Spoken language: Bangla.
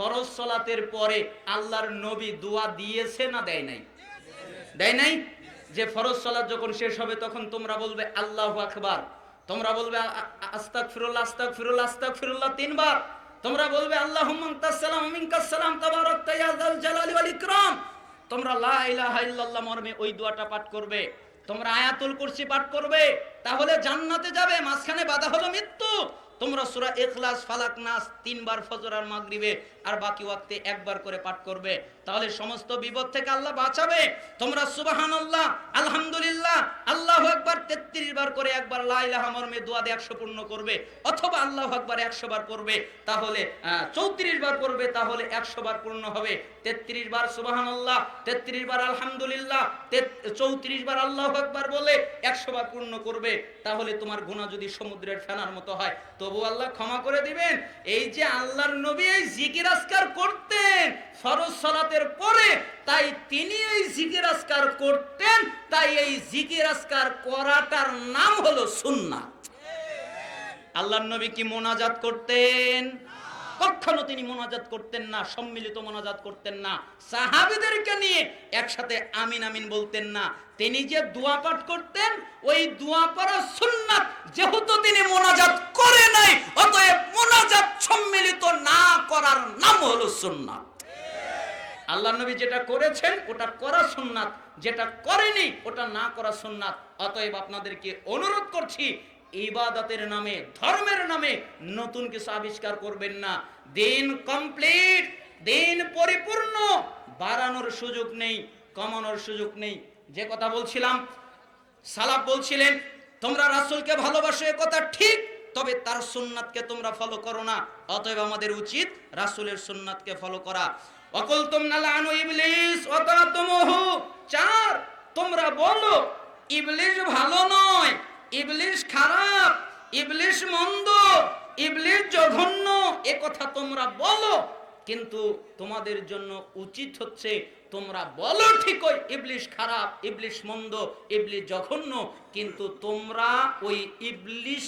ফরজ সলাতের পরে আল্লাহর নবী দোয়া দিয়েছে না দেয় নাই? দেয় নাই? যে ফরজ সলাত যখন শেষ হবে, তখন তোমরা বলবে, আল্লাহ আকবার। তোমরা বলবে আস্তাক ফিরুল্লাহ আস্তাক ফিরুল্লাহ আস্তাক ফিরুল্লাহ তিনবার। তোমরা বলবে আল্লাহ সালাম তাবারাক ইয়া যাল জালালি ওয়াল ইকরাম। তোমরা লা ইলাহা ইল্লাল্লাহ মর্মে ওই দোয়াটা পাঠ করবে। তোমরা আয়াতুল কুরসি পাঠ করবে। তাহলে জান্নাতে যাবে, মাঝখানে বাধা হলো মৃত্যু। তোমরা সুরা এখলাস ফালাক, নাস তিনবার ফজর আর মাগরিবে আর বাকি ওয়াক্তে একবার করে পাঠ করবে। তাহলে সমস্ত বিপদ থেকে আল্লাহ বাঁচাবে। তোমরা আলহামদুলিল্লাহ আল্লাহু আকবার 33 বার করে একবার লা ইলাহা মর্মে দোয়া দিয়ে 100 পূর্ণ করবে, অথবা আল্লাহু আকবার 100 বার করবে তাহলে 34 বার করবে তাহলে 100 বার পূর্ণ হবে। 33 বার সুবহানাল্লাহ 33 বার আলহামদুলিল্লাহ 34 বার আল্লাহু আকবার বলে 100 বার পূর্ণ করবে, তাহলে তোমার গুণা যদি সমুদ্রের ফেনার মতো হয়, তবু আল্লাহ ক্ষমা করে দিবেন। এই যে আল্লাহর নবী এই জিকির আজকার করতেন ফরজ সালাতের পরে তাই তিনি এই জিকির আজকার করতেন, তাই এই জিকির আজকার করাটার নাম হলো সুন্নাহ। আল্লাহর নবী কি মোনাজাত করতেন? কখনো তিনি মোনাজাত করতেন না, সম্মিলিত মোনাজাত করতেন না। সাহাবীদেরকে নিয়ে একসাথে আমিন আমিন বলতেন না। তিনি যে দোয়া পাঠ করতেন, ওই দোয়া পড়া সুন্নাত যেহেতু তিনি মোনাজাত করে নাই, অতএব মোনাজাত সম্মিলিত না করার নাম হলো সুন্নাত। আল্লাহ নবী যেটা করেছেন, ওটা করা সুন্নাত। যেটা করেনি, ওটা না করা সুন্নাত। অতএব আপনাদেরকে অনুরোধ করছি, ইবাদতের নামে, ধর্মের নামে নতুন কিছু আবিষ্কার করবেন না। দিন কমপ্লিট, দিন পরিপূর্ণ, বাড়ানোর সুযোগ নেই, কমানোর সুযোগ নেই। যে কথা বলছিলাম, সালাফ বলছিলেন, তোমরা রাসূলকে ভালোবাসো, এ কথা ঠিক, তবে তার সুন্নাতকে তোমরা ফলো করো না। অতএব আমাদের উচিত রাসূলের সুন্নাতকে ফলো করা। অকল তোমরা লানু ইবলিস অতাতমহু চার, তোমরা বলো ভালো নয় খারাপ মন্দ জঘন্য তোমরা বলো। কিন্তু তোমাদের জন্য উচিত হচ্ছে, তোমরা বলো ঠিকই ইবলিশ খারাপ ইবলিশ মন্দ ইবলিশ জঘন্য, কিন্তু তোমরা ওই ইবলিশ